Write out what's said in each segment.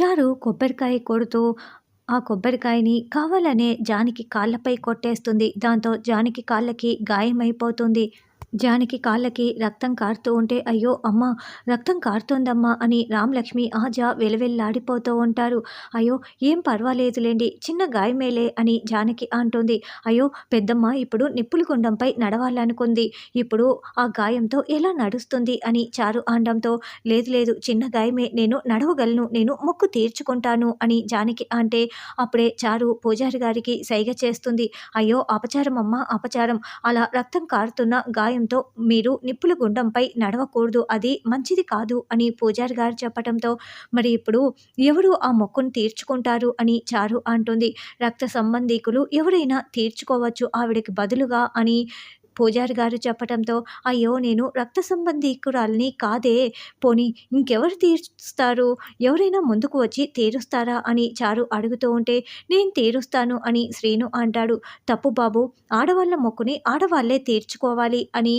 చారు కొబ్బరికాయ కొడుతూ. ఆ కొబ్బరికాయని కావాలనే జానికి కాళ్ళపై కొట్టేస్తుంది. దాంతో జానకి కాళ్ళకి గాయమైపోతుంది. జానకి కాళ్ళకి రక్తం కారుతూ ఉంటే అయ్యో అమ్మ రక్తం కారుతోందమ్మా అని రామలక్ష్మి ఆజా వెలవెల్లాడిపోతూ ఉంటారు. అయ్యో ఏం పర్వాలేదులేండి చిన్న గాయమేలే అని జానకి అంటుంది. అయ్యో పెద్దమ్మ ఇప్పుడు నిప్పుల గుండంపై నడవాలనుకుంది. ఇప్పుడు ఆ గాయంతో ఎలా నడుస్తుంది అని చారు అనడంతో లేదు లేదు చిన్న గాయమే నేను నడవగలను నేను మొక్కు తీర్చుకుంటాను అని జానకి అంటే అప్పుడే చారు పూజారి గారికి సైగ చేస్తుంది. అయ్యో అపచారం అమ్మ అపచారం. అలా రక్తం కారుతున్న గాయం అభిప్రాయంతో మీరు నిప్పుల గుండంపై నడవకూడదు అది మంచిది కాదు అని పూజారి గారు చెప్పటంతో మరి ఇప్పుడు ఎవరు ఆ మొక్కును తీర్చుకుంటారు? అని చారు అంటుంది. రక్త సంబంధీకులు ఎవరైనా తీర్చుకోవచ్చు ఆవిడకి బదులుగా అని పూజారి గారు చెప్పడంతో అయ్యో నేను రక్త సంబంధీకురాల్ని కాదే. పోనీ ఇంకెవరు తీరుస్తారు? ఎవరైనా ముందుకు వచ్చి తీరుస్తారా? అని చారు అడుగుతూ ఉంటే నేను తీరుస్తాను అని శ్రీను అంటాడు. తప్పు బాబు ఆడవాళ్ళ మొక్కుని ఆడవాళ్ళే తీర్చుకోవాలి అని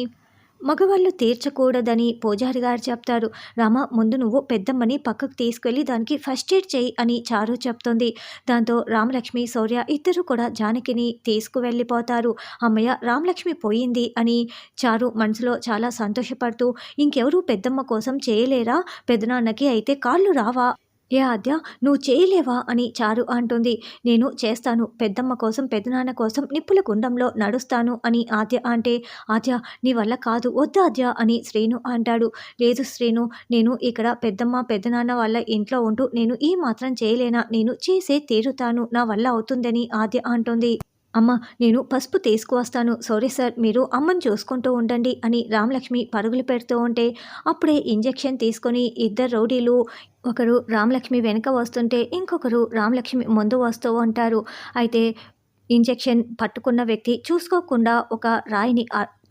మగవాళ్ళు తీర్చకూడదని పూజారి గారు చెప్తారు. రామ ముందు నువ్వు పెద్దమ్మని పక్కకు తీసుకెళ్ళి దానికి ఫస్ట్ ఎయిడ్ చేయి అని చారు చెప్తుంది. దాంతో రామలక్ష్మి శౌర్య ఇద్దరు కూడా జానకిని తీసుకువెళ్ళిపోతారు. అమ్మయ్య రామలక్ష్మి పోయింది అని చారు మనసులో చాలా సంతోషపడుతూ ఇంకెవరూ పెద్దమ్మ కోసం చేయలేరా? పెదనాన్నకి అయితే కాళ్ళు రావా? ఏ ఆద్య నువ్వు చేయలేవా? అని చారు అంటుంది. నేను చేస్తాను. పెద్దమ్మ కోసం పెద్దనాన్న కోసం నిప్పుల గుండంలో నడుస్తాను అని ఆద్య అంటే ఆద్య నీ వల్ల కాదు. వద్దు ఆద్య అని శ్రీను అంటాడు. లేదు శ్రీను నేను ఇక్కడ పెద్దమ్మ పెద్దనాన్న వాళ్ళ ఇంట్లో ఉంటూ నేను ఈ మాత్రం చేయలేనా? నేను చేసే తీరుతాను. నా వల్ల అవుతుందని ఆద్య అంటుంది. అమ్మ నేను పసుపు తీసుకువస్తాను. సారీ సార్ మీరు అమ్మని చూసుకుంటూ ఉండండి అని రామలక్ష్మి పరుగులు పెడుతూ ఉంటే అప్పుడే ఇంజెక్షన్ తీసుకొని ఇద్దరు రౌడీలు ఒకరు రామలక్ష్మి వెనక వస్తుంటే ఇంకొకరు రామలక్ష్మి ముందు వస్తూ ఉంటారు. అయితే ఇంజెక్షన్ పట్టుకున్న వ్యక్తి చూసుకోకుండా ఒక రాయిని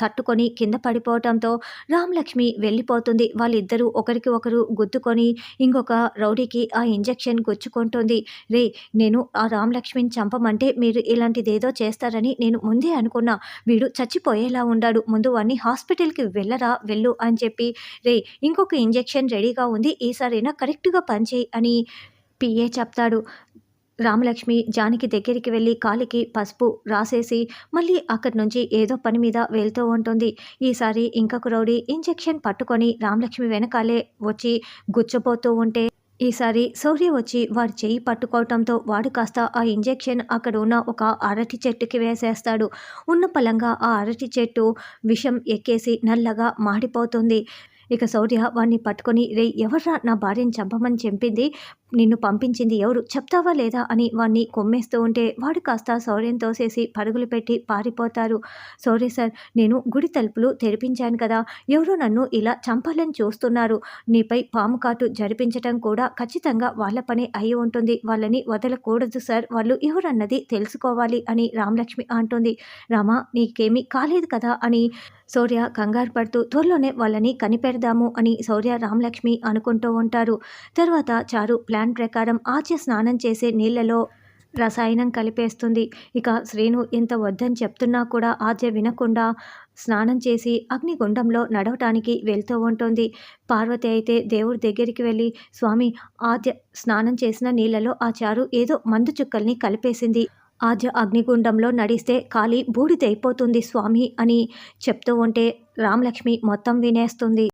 తట్టుకొని కింద పడిపోవటంతో రామలక్ష్మి వెళ్ళిపోతుంది. వాళ్ళిద్దరూ ఒకరికి ఒకరు గుద్దుకొని ఇంకొక రౌడీకి ఆ ఇంజెక్షన్ గుచ్చుకుంటుంది. రే నేను ఆ రామలక్ష్మిని చంపమంటే మీరు ఇలాంటిదేదో చేస్తారని నేను ముందే అనుకున్నా. వీడు చచ్చిపోయేలా ఉండాడు. ముందు వాడిని హాస్పిటల్కి వెళ్ళరా వెళ్ళు అని చెప్పి రే ఇంకొక ఇంజెక్షన్ రెడీగా ఉంది. ఈసారైనా కరెక్ట్గా పనిచేయి అని పిఏ చెప్తాడు. రామలక్ష్మి జానికి దగ్గరికి వెళ్ళి కాలికి పసుపు రాసేసి మళ్ళీ అక్కడి నుంచి ఏదో పని మీద వెళ్తూ ఉంటుంది. ఈసారి ఇంకొక రౌడీ ఇంజెక్షన్ పట్టుకొని రామలక్ష్మి వెనకాలే వచ్చి గుచ్చపోతూ ఉంటే ఈసారి శౌర్య వచ్చి వాడి చెయ్యి పట్టుకోవటంతో వాడు కాస్త ఆ ఇంజెక్షన్ అక్కడ ఉన్న ఒక అరటి చెట్టుకి వేసేస్తాడు. ఉన్న పలంగా ఆ అరటి చెట్టు విషం ఎక్కేసి నల్లగా మాడిపోతుంది. ఇక శౌర్య వాడిని పట్టుకొని రే ఎవర్రా నా భార్యను చంపమని చెంపింది నిన్ను పంపించింది ఎవరు? చెప్తావా లేదా? అని వాడిని కొమ్మేస్తూ ఉంటే వాడు కాస్త శౌర్యం తోసేసి పరుగులు పెట్టి పారిపోతారు. శౌర్య సార్ నేను గుడి తలుపులు తెరిపించాను కదా. ఎవరో నన్ను ఇలా చంపాలని చూస్తున్నారు. నీపై పాము కాటు జరిపించటం కూడా ఖచ్చితంగా వాళ్ళ పని అయి ఉంటుంది. వాళ్ళని వదలకూడదు సార్. వాళ్ళు ఎవరన్నది తెలుసుకోవాలి అని రామలక్ష్మి అంటుంది. రామా నీకేమీ కాలేదు కదా అని శౌర్య కంగారు పడుతూ త్వరలోనే వాళ్ళని కనిపెడదాము అని శౌర్య రామలక్ష్మి అనుకుంటూ ఉంటారు. తర్వాత చారు ప్లాన్ ప్రకారం ఆచ్య స్నానం చేసే నీళ్ళలో రసాయనం కలిపేస్తుంది. ఇక శ్రీను ఎంత వద్దని చెప్తున్నా కూడా ఆద్య వినకుండా స్నానం చేసి అగ్నిగుండంలో నడవటానికి వెళ్తూ ఉంటుంది. పార్వతి అయితే దేవుడి దగ్గరికి వెళ్ళి స్వామి ఆద్య స్నానం చేసిన నీళ్ళలో ఆ చారు ఏదో మందు చుక్కల్ని కలిపేసింది. ఆద్య అగ్నిగుండంలో నడిస్తే కాలి బూడిదైపోతుంది స్వామి అని చెప్తూ ఉంటే రామలక్ష్మి మొత్తం వినేస్తుంది.